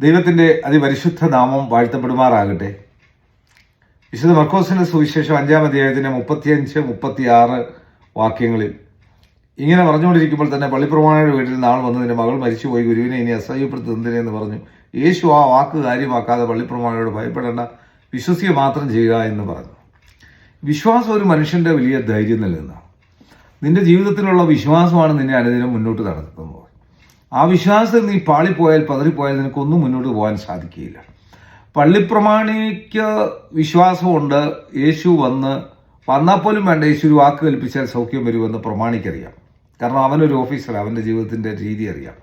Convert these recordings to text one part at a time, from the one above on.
ദൈവത്തിന്റെ അതിപരിശുദ്ധ നാമം വാഴ്ത്തപ്പെടുമാറാകട്ടെ. വിശുദ്ധ മർക്കോസിന്റെ സുവിശേഷം അഞ്ചാം അധ്യായത്തിന്റെ മുപ്പത്തിയഞ്ച് മുപ്പത്തിയാറ് വാക്യങ്ങളിൽ. ഇങ്ങനെ പറഞ്ഞുകൊണ്ടിരിക്കുമ്പോൾ തന്നെ പള്ളിപ്രമാണിയുടെ വീട്ടിൽ നാൾ വന്നതിന്റെ മകൾ മരിച്ചുപോയി. ഗുരുവിനെ ഇനി അസഹ്യപ്പെടുത്തുന്നതിനെന്ന് പറഞ്ഞു. യേശു ആ വാക്ക് കാര്യമാക്കാതെ പള്ളിപ്രമാണിയോട് ഭയപ്പെടേണ്ട വിശ്വസിക്കുക മാത്രം ചെയ്യുക എന്ന് പറഞ്ഞു. വിശ്വാസം ഒരു മനുഷ്യന്റെ വലിയ ധൈര്യം നൽകുന്നതാണ്. നിന്റെ ജീവിതത്തിലുള്ള വിശ്വാസമാണ് നിന്നെ അനുദിനം മുന്നോട്ട് നടത്തുന്നത്. ആ വിശ്വാസത്തിൽ നീ പാളിപ്പോയാൽ പതറിപ്പോയാൽ നിനക്കൊന്നും മുന്നോട്ട് പോകാൻ സാധിക്കുകയില്ല. പള്ളിപ്രമാണിക്ക് വിശ്വാസമുണ്ട്. യേശു വന്ന് വന്നാൽ പോലും വേണ്ട യേശു ഒരു വാക്ക് കൽപ്പിച്ചാൽ സൗഖ്യം വരുമെന്ന് പ്രമാണിക്കറിയാം. കാരണം അവനൊരു ഓഫീസർ അവന്റെ ജീവിതത്തിന്റെ രീതി അറിയാം.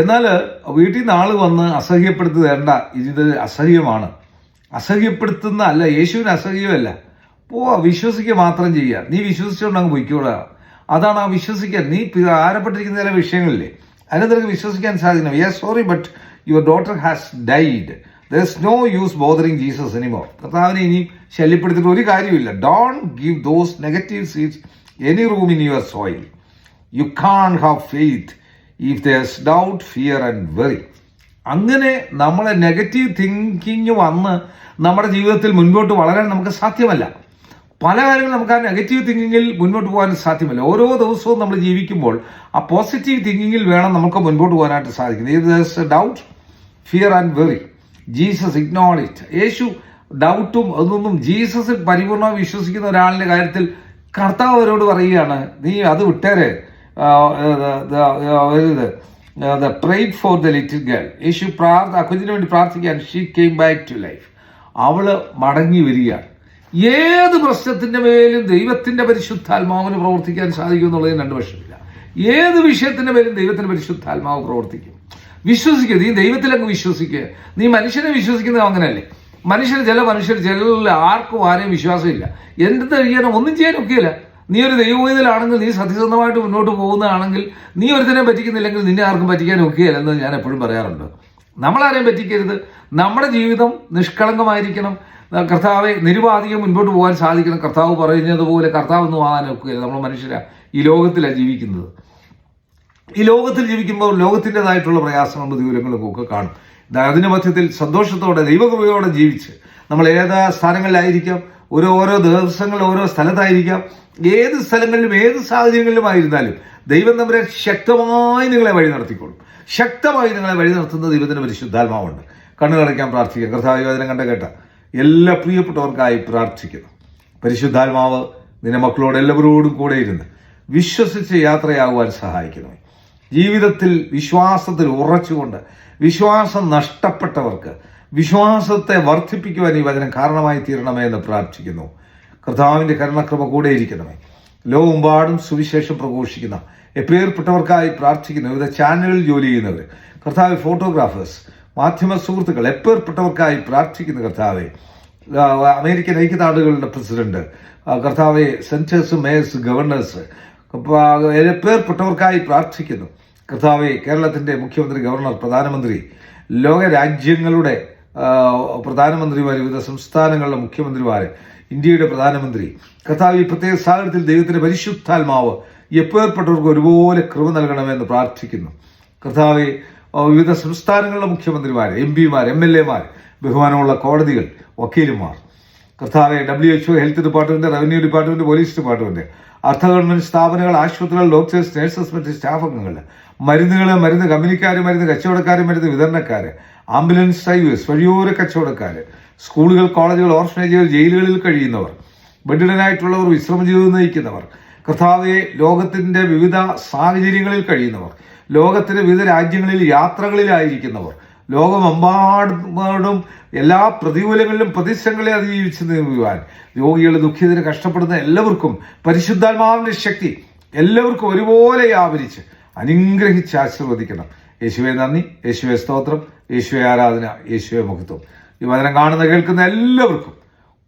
എന്നാൽ വീട്ടിൽ നിന്ന് ആൾ വന്ന് അസഹ്യപ്പെടുത്തേണ്ട ഇത് അസഹ്യമാണ്. അസഹ്യപ്പെടുത്തുന്ന അല്ല യേശുവിന് അസഹ്യമല്ല. പോ വിശ്വസിക്കുക മാത്രം ചെയ്യുക. നീ വിശ്വസിച്ചുകൊണ്ട് അങ്ങ് പൊയ്ക്കോളുക. അതാണ് ആ വിശ്വസിക്കാൻ. നീ ആരപ്പെട്ടിരിക്കുന്ന ചില വിഷയങ്ങളില്ലേ? അതിനെ വിശ്വസിക്കാൻ സാധിക്കണം. Yes sorry but your daughter has died there is no use bothering Jesus എനിമോ കർത്താവിനെ ഇനി ശല്യപ്പെടുത്തിയിട്ട് ഒരു കാര്യമില്ല don't give those negative seeds any room in your soil you can have faith if thus doubt fear and worry അങ്ങനെ നമ്മളെ negative thinking വന്ന് നമ്മുടെ ജീവിതത്തിൽ മുൻപോട്ട് വളരാൻ നമുക്ക് സാധ്യമല്ല. പല കാര്യങ്ങളും നമുക്ക് ആ നെഗറ്റീവ് തിങ്കിങ്ങിൽ മുന്നോട്ട് പോകാൻ സാധ്യമല്ല. ഓരോ ദിവസവും നമ്മൾ ജീവിക്കുമ്പോൾ ആ പോസിറ്റീവ് തിങ്കിങ്ങിൽ വേണം നമുക്ക് മുൻപോട്ട് പോകാനായിട്ട് സാധിക്കുന്നത്. Doubt fear and worry Jesus ignore it യേശു ഡൗട്ടും അതൊന്നും ജീസസിൽ പരിപൂർണമായി വിശ്വസിക്കുന്ന ഒരാളിന്റെ കാര്യത്തിൽ കർത്താവ് അവരോട് പറയുകയാണ് നീ അത് വിട്ടേരെ. Prayed for the little girl യേശു പ്രാർത്ഥ കുഞ്ഞിന് വേണ്ടി പ്രാർത്ഥിക്കാൻ she came back to life അവൾ മടങ്ങി വരികയാണ്. ഏത് പ്രശ്നത്തിന്റെ മേലും ദൈവത്തിന്റെ പരിശുദ്ധാത്മാവിന് പ്രവർത്തിക്കാൻ സാധിക്കും എന്നുള്ളതിന് രണ്ട് വശമില്ല. ഏത് വിഷയത്തിന്റെ മേലും ദൈവത്തിന്റെ പരിശുദ്ധാത്മാവ് പ്രവർത്തിക്കും. വിശ്വസിക്കുക നീ ദൈവത്തിലങ്ങ് വിശ്വസിക്കുക നീ മനുഷ്യനെ വിശ്വസിക്കുന്നത് അങ്ങനെയല്ലേ? മനുഷ്യർ ചില മനുഷ്യർ ചിലരിൽ ആർക്കും ആരെയും വിശ്വാസമില്ല. എന്ത് ചെയ്യാനോ ഒന്നും ചെയ്യാൻ ഒക്കെയില്ല. നീ ഒരു ദൈവവേദലാണെങ്കിൽ നീ സത്യസന്ധമായിട്ട് മുന്നോട്ട് പോകുന്നതാണെങ്കിൽ നീ ഒരുത്തിനെ പറ്റിക്കുന്നില്ലെങ്കിൽ നിന്നെ ആർക്കും പറ്റിക്കാൻ ഒക്കെയില്ലെന്ന് ഞാൻ എപ്പോഴും പറയാറുണ്ട്. നമ്മളാരെയും പറ്റിക്കരുത്. നമ്മുടെ ജീവിതം നിഷ്കളങ്കമായിരിക്കണം. കർത്താവെ നിരുപാധികം മുൻപോട്ട് പോകാൻ സാധിക്കണം. കർത്താവ് പറയുന്നതുപോലെ കർത്താവ് ഒന്നും ഒക്കുകയില്ല നമ്മൾ മനുഷ്യരാ. ഈ ലോകത്തിലാണ് ജീവിക്കുന്നത്. ഈ ലോകത്തിൽ ജീവിക്കുമ്പോൾ ലോകത്തിന്റെതായിട്ടുള്ള പ്രയാസങ്ങളും പ്രതികൂലങ്ങളും ഒക്കെ കാണും. അതിന് മധ്യത്തിൽ സന്തോഷത്തോടെ ദൈവകൃപയോടെ ജീവിച്ച് നമ്മൾ ഏത് സ്ഥാനങ്ങളിലായിരിക്കാം? ഓരോ ഓരോ ദിവസങ്ങളിൽ ഓരോ സ്ഥലത്തായിരിക്കാം. ഏത് സ്ഥലങ്ങളിലും ഏത് സാഹചര്യങ്ങളിലും ആയിരുന്നാലും ദൈവം നമ്മളെ ശക്തമായി നിങ്ങളെ വഴി നടത്തിക്കോളും. ശക്തമായി നിങ്ങളെ വഴി നിർത്തുന്ന ദൈവത്തിന്റെ പരിശുദ്ധാത്മാവുണ്ട്. കണ്ണുകളടയ്ക്കാൻ പ്രാർത്ഥിക്കാം. കർത്താവ് വചനം കണ്ട കേട്ട. എല്ലാ പ്രിയപ്പെട്ടവർക്കായി പ്രാർത്ഥിക്കുന്നു. പരിശുദ്ധാത്മാവ് നിന്റെ മക്കളോട് എല്ലാവരോടും കൂടെ ഇരുന്ന് വിശ്വസിച്ച് യാത്രയാകുവാൻ സഹായിക്കുന്നു. ജീവിതത്തിൽ വിശ്വാസത്തിൽ ഉറച്ചുകൊണ്ട് വിശ്വാസം നഷ്ടപ്പെട്ടവർക്ക് വിശ്വാസത്തെ വർദ്ധിപ്പിക്കുവാൻ ഈ വചനം കാരണമായി തീരണമേ എന്ന് പ്രാർത്ഥിക്കുന്നു. കർത്താവിന്റെ കരുണക്രമ കൂടെ ഇരിക്കണമേ. ലോകമെമ്പാടും സുവിശേഷം പ്രഘോഷിക്കുന്ന എപ്പേർപ്പെട്ടവർക്കായി പ്രാർത്ഥിക്കുന്ന വിവിധ ചാനലുകളിൽ ജോലി ചെയ്യുന്നവർ കർത്താവ് ഫോട്ടോഗ്രാഫേഴ്സ് മാധ്യമ സുഹൃത്തുക്കൾ എപ്പേർപ്പെട്ടവർക്കായി പ്രാർത്ഥിക്കുന്ന കർത്താവെ? അമേരിക്കൻ ഐക്യനാടുകളുടെ പ്രസിഡന്റ് കർത്താവ് സെന്റേഴ്സ് മേയേഴ്സ് ഗവർണേഴ്സ് എപ്പേർപ്പെട്ടവർക്കായി പ്രാർത്ഥിക്കുന്നു. കർത്താവെ കേരളത്തിന്റെ മുഖ്യമന്ത്രി ഗവർണർ പ്രധാനമന്ത്രി ലോക രാജ്യങ്ങളുടെ ആ, പ്രധാനമന്ത്രിമാർ വിവിധ സംസ്ഥാനങ്ങളിലെ മുഖ്യമന്ത്രിമാർ ഇന്ത്യയുടെ പ്രധാനമന്ത്രി. കർത്താവ് ഈ പ്രത്യേക സാഹചര്യത്തിൽ ദൈവത്തിന്റെ പരിശുദ്ധാത്മാവ് എപ്പേർപ്പെട്ടവർക്ക് ഒരുപോലെ കൃപ നൽകണമെന്ന് പ്രാർത്ഥിക്കുന്നു. കർത്താവെ വിവിധ സംസ്ഥാനങ്ങളിലെ മുഖ്യമന്ത്രിമാർ എം പിമാർ എം എൽ എമാർ ബഹുമാനമുള്ള കോടതികൾ വക്കീലുമാർ കർത്താവെ W H O health department revenue department police department അർദ്ധ ഗവൺമെന്റ് സ്ഥാപനങ്ങൾ ആശുപത്രികൾ ഡോക്ടേഴ്സ് നഴ്സസ് മറ്റ് സ്റ്റാഫ് അംഗങ്ങൾ മരുന്നുകൾ മരുന്ന് കമ്പനിക്കാർ മരുന്ന് കച്ചവടക്കാർ മരുന്ന് വിതരണക്കാർ ആംബുലൻസ് ഡ്രൈവേഴ്സ് വഴിയോര കച്ചവടക്കാർ സ്കൂളുകൾ കോളേജുകൾ ഓർഫനേജുകൾ ജയിലുകളിൽ കഴിയുന്നവർ ബെഡിഡനായിട്ടുള്ളവർ വിശ്രമ ജീവിതം നയിക്കുന്നവർ കർത്താവെ ലോകത്തിന്റെ വിവിധ സാഹചര്യങ്ങളിൽ കഴിയുന്നവർ ലോകത്തിന്റെ വിവിധ രാജ്യങ്ങളിൽ യാത്രകളിലായിരിക്കുന്നവർ ലോകമെമ്പാടും എല്ലാ പ്രതികൂലങ്ങളിലും പ്രതിസന്ധികളെ അതിജീവിച്ച് നീങ്ങുവാൻ രോഗികൾ ദുഃഖിതരെ കഷ്ടപ്പെടുന്ന എല്ലാവർക്കും പരിശുദ്ധാത്മാവിന്റെ ശക്തി എല്ലാവർക്കും ഒരുപോലെ വ്യാപരിച്ച് അനുഗ്രഹിച്ച് ആശീർവദിക്കണം. യേശുവെ നന്ദി യേശുവെ സ്തോത്രം യേശുവെ ആരാധന യേശുവെ മുഖത്വം ഈ വചനം കാണുന്ന കേൾക്കുന്ന എല്ലാവർക്കും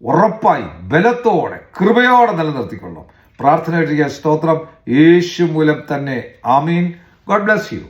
ഉറപ്പായി ബലത്തോടെ കൃപയോടെ നിലനിർത്തിക്കൊള്ളാം പ്രാർത്ഥന സ്തോത്രം. യേശു മൂലം തന്നെ. ആമീൻ. God bless you